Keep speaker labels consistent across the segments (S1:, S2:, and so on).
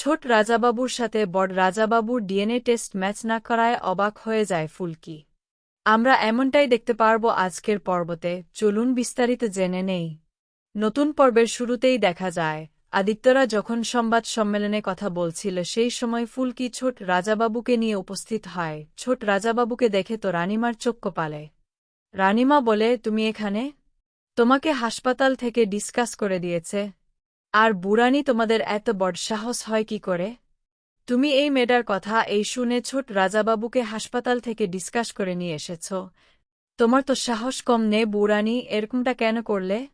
S1: ছোট রাজাবাবুর সাথে বড় রাজাবাবুর ডিএনএ টেস্ট ম্যাচ না করায় অবাক হয়ে যায় ফুলকি। আমরা এমনটাই দেখতে পারব আজকের পর্বতে, চলুন বিস্তারিত জেনে নেই। নতুন পর্বের শুরুতেই দেখা যায়, আদিত্যরা যখন সংবাদ সম্মেলনে কথা বলছিল সেই সময় ফুলকি ছোট রাজাবাবুকে নিয়ে উপস্থিত হয়। ছোট রাজাবাবুকে দেখে তো রানিমার চোখ পালে। রানিমা বলে, তুমি এখানে? তোমাকে হাসপাতাল থেকে ডিসকাস করে দিয়েছে। আর বুড়ানি তোমাদের এত বড় সাহস হয় কি করে? তুমি এই মেয়েটার কথা এই শুনে ছোট রাজাবাবুকে হাসপাতাল থেকে ডিসকাস করে নিয়ে এসেছ। তোমার তো সাহস কম নে বুড়ানি, এরকমটা কেন করলে?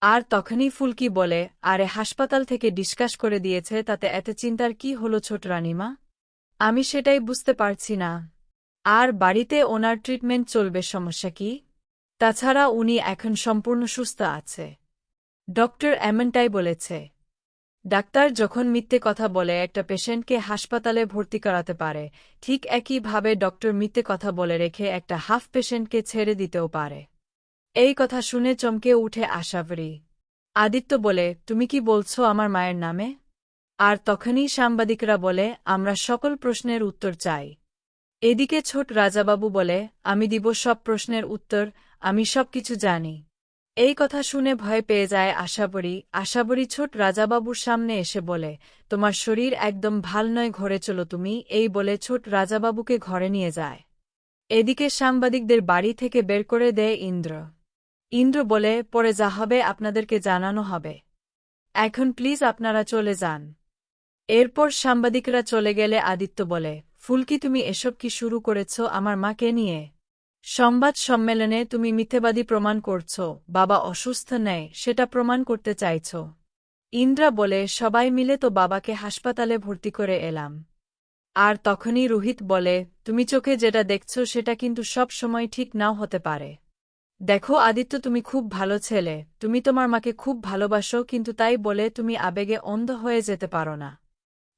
S1: আর তখনই ফুলকি বলে, আরে হাসপাতাল থেকে ডিসকাস করে দিয়েছে, তাতে এত চিন্তার কি হলো ছোট রানিমা? আমি সেটাই বুঝতে পারছি না। আর বাড়িতে ওনার ট্রিটমেন্ট চলবে সমস্যা কি? তাছাড়া উনি এখন সম্পূর্ণ সুস্থ আছে। ডক্টর অ্যামেন্টাই বলেছে, ডাক্তার যখন মিথ্যে কথা বলে একটা পেশেন্টকে হাসপাতালে ভর্তি করাতে পারে, ঠিক একইভাবে ডক্টর মিথ্যে কথা বলে রেখে একটা হাফ পেশেন্টকে ছেড়ে দিতেও পারে। এই কথা শুনে চমকে উঠে আশাবরী। আদিত্য বলে, তুমি কি বলছো আমার মায়ের নামে? আর তখনই সাংবাদিকরা বলে, আমরা সকল প্রশ্নের উত্তর চাই। এদিকে ছোট রাজাবাবু বলে, আমি দিব সব প্রশ্নের উত্তর, আমি সব কিছু জানি। এই কথা শুনে ভয় পেয়ে যায় আশাবরী। আশাবরী ছোট রাজাবাবুর সামনে এসে বলে, তোমার শরীর একদম ভালো নয় ঘরে চলো তুমি। এই বলে ছোট রাজাবাবুকে ঘরে নিয়ে যায়। এদিকে সাংবাদিকদের বাড়ি থেকে বের করে দেয় ইন্দ্র। ইন্দ্র বলে, পরে যা হবে আপনাদেরকে জানানো হবে। এখন প্লিজ আপনারা চলে যান। এরপর সাংবাদিকরা চলে গেলে আদিত্য বলে, ফুলকি, তুমি এসব কি শুরু করেছ? আমার মাকে নিয়ে? সংবাদ সম্মেলনে তুমি মিথ্যেবাদী প্রমাণ করছ, বাবা অসুস্থ নেয় সেটা প্রমাণ করতে চাইছ। ইন্দ্রা বলে, সবাই মিলে তো বাবাকে হাসপাতালে ভর্তি করে এলাম। আর তখনই রোহিত বলে, তুমি চোখে যেটা দেখছ সেটা কিন্তু সব সময় ঠিক নাও হতে পারে। দেখো আদিত্য, তুমি খুব ভালো ছেলে, তুমি তোমার মাকে খুব ভালোবাসো, কিন্তু তাই বলে তুমি আবেগে অন্ধ হয়ে যেতে পারো না।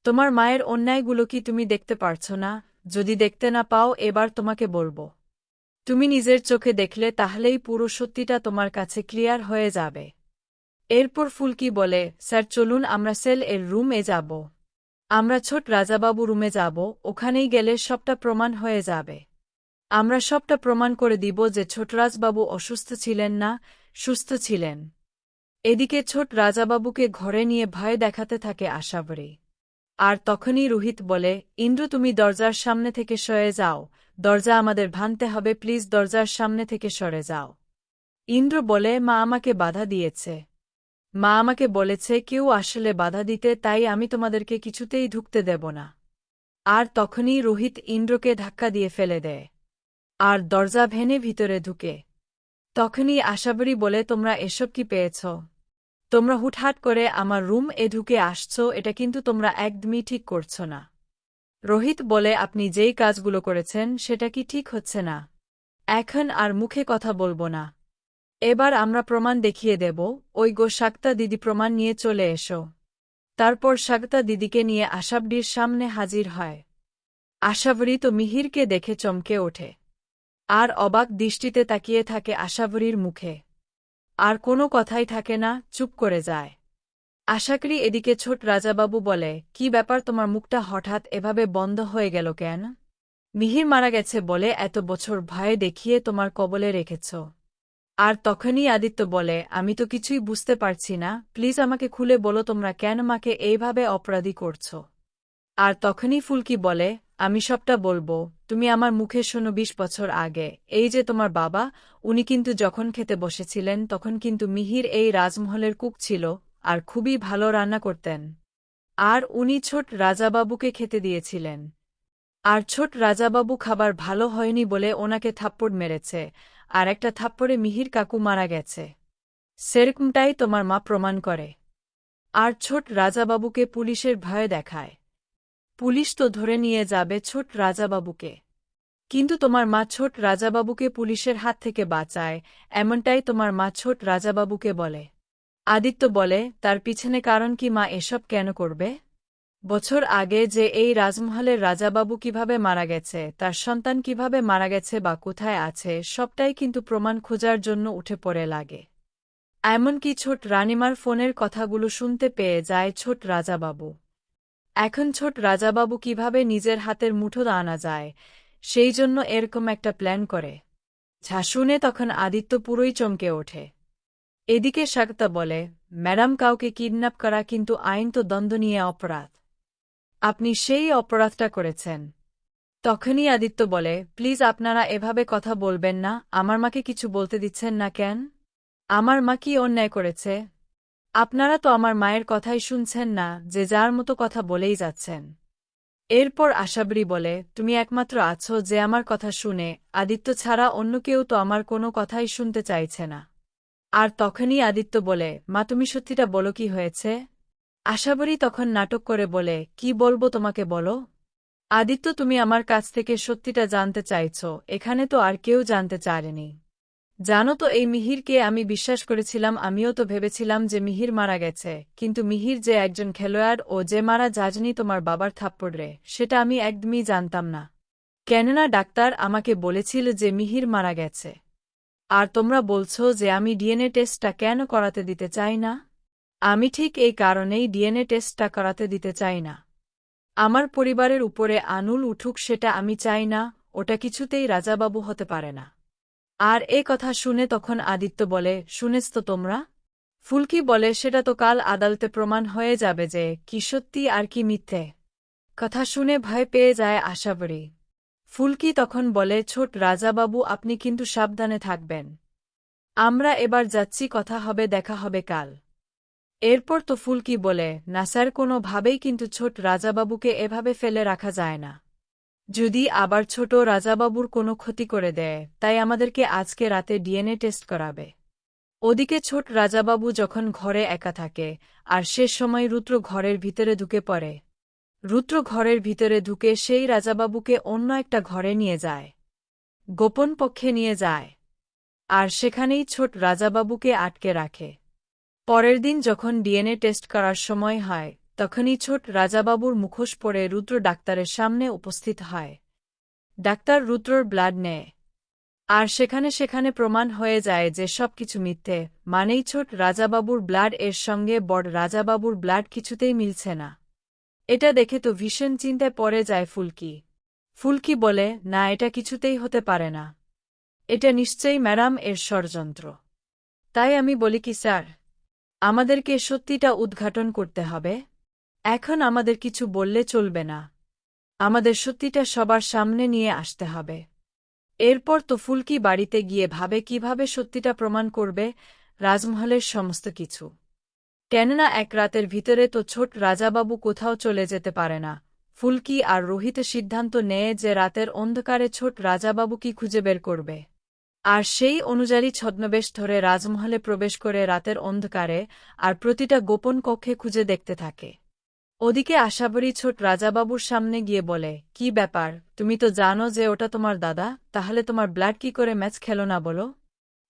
S1: তোমার মায়ের অন্যায়গুলো কি তুমি দেখতে পারছ না? যদি দেখতে না পাও, এবার তোমাকে বলব। তুমি নিজের চোখে দেখলে তাহলেই পুরো সত্যিটা তোমার কাছে ক্লিয়ার হয়ে যাবে। এরপর ফুলকি বলে, স্যার, চলুন, আমরা সেল এর রুমে যাব। আমরা ছোট রাজাবাবু রুমে যাব, ওখানেই গেলে সবটা প্রমাণ হয়ে যাবে। আমরা সবটা প্রমাণ করে দিব যে ছোটরাজবাবু অসুস্থ ছিলেন না, সুস্থ ছিলেন। এদিকে ছোট রাজাবাবুকে ঘরে নিয়ে ভয় দেখাতে থাকে আশাবরী। আর তখনই রোহিত বলে, ইন্দ্র, তুমি দরজার সামনে থেকে সরে যাও। দরজা আমাদের ভাঙতে হবে, প্লিজ দরজার সামনে থেকে সরে যাও। ইন্দ্র বলে, মা আমাকে বাধা দিয়েছে। মা আমাকে বলেছে, কেউ আসলে বাধা দিতে, তাই আমি তোমাদেরকে কিছুতেই ঢুকতে দেব না। আর তখনই রোহিত ইন্দ্রকে ধাক্কা দিয়ে ফেলে দেয়। আর দরজা ভেনে ভিতরে ঢুকে। তখনই আশাবরী বলে, তোমরা এসব কি পেয়েছ? তোমরা হুটহাট করে আমার রুম এ ঢুকে আসছ, এটা কিন্তু তোমরা একদমই ঠিক করছ না। রোহিত বলে, আপনি যেই কাজগুলো করেছেন, সেটা কি ঠিক হচ্ছে না? এখন আর মুখে কথা বলব না। এবার আমরা প্রমাণ দেখিয়ে দেব, ওই গো শাক্তা দিদি প্রমাণ নিয়ে চলে এসো। তারপর শাক্তা দিদিকে নিয়ে আশাবডির সামনে হাজির হয়। আশাবরী তো মিহিরকে দেখে চমকে ওঠে। আর অবাক দৃষ্টিতে তাকিয়ে থাকে আশাবরীর মুখে। আর কোনো কথাই থাকে না, চুপ করে যায়। আশাকরি এদিকে ছোট রাজাবাবু বলে, কি ব্যাপার তোমার মুখটা হঠাৎ এভাবে বন্ধ হয়ে গেল কেন? মিহির মারা গেছে বলে এত বছর ভয়ে দেখিয়ে তোমার কবলে রেখেছ। আর তখনই আদিত্য বলে, আমি তো কিছুই বুঝতে পারছি না, প্লিজ আমাকে খুলে বলো তোমরা কেন মাকে এইভাবে অপরাধী করছ? আর তখনই ফুলকি বলে, আমি সবটা বলব তুমি আমার মুখে শোনো বিশ বছর আগে। এই যে তোমার বাবা, উনি কিন্তু যখন খেতে বসেছিলেন, তখন কিন্তু মিহির এই রাজমহলের কুক ছিল আর খুবই ভালো রান্না করতেন। আর উনি ছোট রাজাবাবুকে খেতে দিয়েছিলেন। আর ছোট রাজাবাবু খাবার ভালো হয়নি বলে ওনাকে থাপ্পড় মেরেছে, আর একটা থাপ্পড়ে মিহির কাকু মারা গেছে। সেরকমটাই তোমার মা প্রমাণ করে। আর ছোট রাজাবাবুকে পুলিশের ভয়ে দেখায়। পুলিশ তো ধরে নিয়ে যাবে ছোট রাজাবাবুকে। কিন্তু তোমার মা ছোট রাজাবাবুকে পুলিশের হাত থেকে বাঁচায়, এমনটাই তোমার মা ছোট রাজাবাবুকে বলে। আদিত্য বলে, তার পিছনে কারণ কি মা এসব কেন করবে? বছর আগে যে এই রাজমহলের রাজাবাবু কীভাবে মারা গেছে, তার সন্তান কীভাবে মারা গেছে বা কোথায় আছে, সবটাই কিন্তু প্রমাণ খোঁজার জন্য উঠে পড়ে লাগে। এমনকি ছোট রানিমার ফোনের কথাগুলো শুনতে পেয়ে যায় ছোট রাজাবাবু। এখন ছোট রাজাবাবু কীভাবে নিজের হাতের মুঠো আনা যায়, সেই জন্য এরকম একটা প্ল্যান করে। যা শুনে তখন আদিত্য পুরোই চমকে ওঠে। এদিকে শাক্তা বলে, ম্যাডাম কাউকে কিডন্যাপ করা কিন্তু আইন তো দ্বন্দ্ব নিয়ে অপরাধ। আপনি সেই অপরাধটা করেছেন। তখনই আদিত্য বলে, প্লিজ আপনারা এভাবে কথা বলবেন না, আমার মাকে কিছু বলতে দিচ্ছেন না কেন? আমার মা কি অন্যায় করেছে? আপনারা তো আমার মায়ের কথাই শুনছেন না, যে যার মতো কথা বলেই যাচ্ছেন। এরপর আশাবরী বলে, তুমি একমাত্র আছো যে আমার কথা শুনে, আদিত্য ছাড়া অন্য কেউ তো আমার কোনো কথাই শুনতে চাইছে না। আর তখনই আদিত্য বলে, মা, তুমি সত্যিটা বলো কি হয়েছে? আশাবরী তখন নাটক করে বলে, কি বলব তোমাকে বলো? আদিত্য, তুমি আমার কাছ থেকে সত্যিটা জানতে চাইছ, এখানে তো আর কেউ জানতে চায়নি। জানো তো এই মিহিরকে আমি বিশ্বাস করেছিলাম, আমিও তো ভেবেছিলাম যে মিহির মারা গেছে। কিন্তু মিহির যে একজন খেলোয়াড় ও যে মারা যাজনি তোমার বাবার থাপ্পড় রে, সেটা আমি একদমই জানতাম না। কেননা ডাক্তার আমাকে বলেছিল যে মিহির মারা গেছে। আর তোমরা বলছো যে আমি ডিএনএ টেস্টটা কেন করাতে দিতে চাই না? আমি ঠিক এই কারণেই ডিএনএ টেস্টটা করাতে দিতে চাই না। আমার পরিবারের উপরে আনুল উঠুক সেটা আমি চাই না, ওটা কিছুতেই রাজাবাবু হতে পারে না। আর এ কথা শুনে তখন আদিত্য বলে, শুনেছ তো তোমরা? ফুলকি বলে, সেটা তো কাল আদালতে প্রমাণ হয়ে যাবে যে কি সত্যি আর কি মিথ্যে। কথা শুনে ভয় পেয়ে যায় আশাবরী ফুলকি তখন বলে, ছোট রাজাবাবু, আপনি কিন্তু সাবধানে থাকবেন। আমরা এবার যাচ্ছি, কথা হবে, দেখা হবে কাল। এরপর তো ফুলকি বলে নাসার কোনো ভাবেই কিন্তু ছোট রাজাবাবুকে এভাবে ফেলে রাখা যায় না। যদি আবার ছোট রাজাবাবুর কোনো ক্ষতি করে দেয়, তাই আমাদেরকে আজকে রাতে ডিএনএ টেস্ট করাবে। ওদিকে ছোট রাজাবাবু যখন ঘরে একা থাকে, আর সে সময় রুদ্র ঘরের ভিতরে ঢুকে পড়ে। রুদ্র ঘরের ভিতরে ঢুকে সেই রাজাবাবুকে অন্য একটা ঘরে নিয়ে যায়। গোপন পক্ষে নিয়ে যায়। আর সেখানেই ছোট রাজাবাবুকে আটকে রাখে। পরের দিন যখন ডিএনএ টেস্ট করার সময় হয় তখনই ছোট রাজাবাবুর মুখোশ পরে রুদ্র ডাক্তারের সামনে উপস্থিত হয়। ডাক্তার রুদ্রর ব্লাড নেয়। আর সেখানে সেখানে প্রমাণ হয়ে যায় যে সব কিছু মিথ্যে, মানেই ছোট রাজাবাবুর ব্লাড এর সঙ্গে বড় রাজাবাবুর ব্লাড কিছুতেই মিলছে না। এটা দেখে তো ভীষণ চিন্তায় পড়ে যায় ফুলকি। ফুলকি বলে, না, এটা কিছুতেই হতে পারে না। এটা নিশ্চয়ই ম্যাডাম এর ষড়যন্ত্র। তাই আমি বলি কি, স্যার, আমাদেরকে সত্যিটা উদ্ঘাটন করতে হবে। এখন আমাদের কিছু বললে চলবে না। আমাদের সত্যিটা সবার সামনে নিয়ে আসতে হবে। এরপর তো ফুলকি বাড়িতে গিয়ে ভাবে কীভাবে সত্যিটা প্রমাণ করবে, রাজমহলের সমস্ত কিছু। কেননা এক রাতের ভিতরে তো ছোট রাজাবাবু কোথাও চলে যেতে পারে না। ফুলকি আর রোহিত সিদ্ধান্ত নেয় যে রাতের অন্ধকারে ছোট রাজাবাবু কি খুঁজে বের করবে। আর সেই অনুযায়ী ছদ্মবেশ ধরে রাজমহলে প্রবেশ করে রাতের অন্ধকারে আর প্রতিটা গোপন কক্ষে খুঁজে দেখতে থাকে। ওদিকে আশাবরী ছোট রাজাবাবুর সামনে গিয়ে বলে, কি ব্যাপার? তুমি তো জানো যে ওটা তোমার দাদা, তাহলে তোমার ব্লাড কি করে ম্যাচ খেলো না বলো?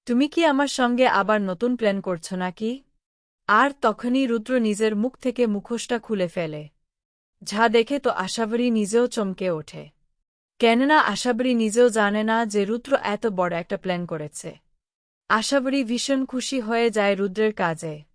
S1: তুমি কি আমার সঙ্গে আবার নতুন প্ল্যান করছ নাকি? আর তখনই রুদ্র নিজের মুখ থেকে মুখোশটা খুলে ফেলে। যা দেখে তো আশাবরী নিজেও চমকে ওঠে। কেননা আশাবরী নিজেও জানে না যে রুদ্র এত বড় একটা প্ল্যান করেছে। আশাবরী ভীষণ খুশি হয়ে যায় রুদ্রের কাজে।